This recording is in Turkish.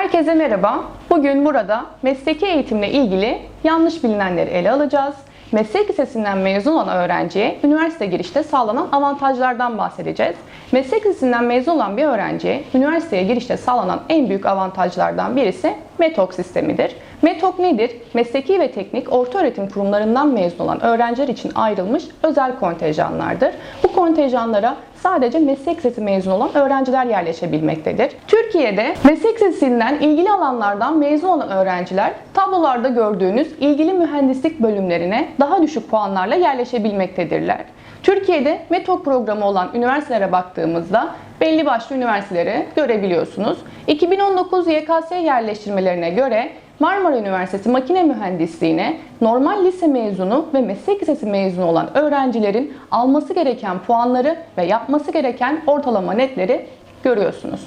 Herkese merhaba. Bugün burada mesleki eğitimle ilgili yanlış bilinenleri ele alacağız. Meslek lisesinden mezun olan öğrenciye üniversite girişte sağlanan avantajlardan bahsedeceğiz. Meslek lisesinden mezun olan bir öğrenciye üniversiteye girişte sağlanan en büyük avantajlardan birisi METOK sistemidir. METOK nedir? Mesleki ve teknik orta öğretim kurumlarından mezun olan öğrenciler için ayrılmış özel kontenjanlardır. Bu kontenjanlara sadece meslek lisesi mezun olan öğrenciler yerleşebilmektedir. Türkiye'de meslek lisesinden ilgili alanlardan mezun olan öğrenciler tablolarda gördüğünüz ilgili mühendislik bölümlerine daha düşük puanlarla yerleşebilmektedirler. Türkiye'de METOK programı olan üniversitelere baktığımızda belli başlı üniversiteleri görebiliyorsunuz. 2019 YKS yerleştirmelerine göre Marmara Üniversitesi Makine Mühendisliğine normal lise mezunu ve meslek lisesi mezunu olan öğrencilerin alması gereken puanları ve yapması gereken ortalama netleri görüyorsunuz.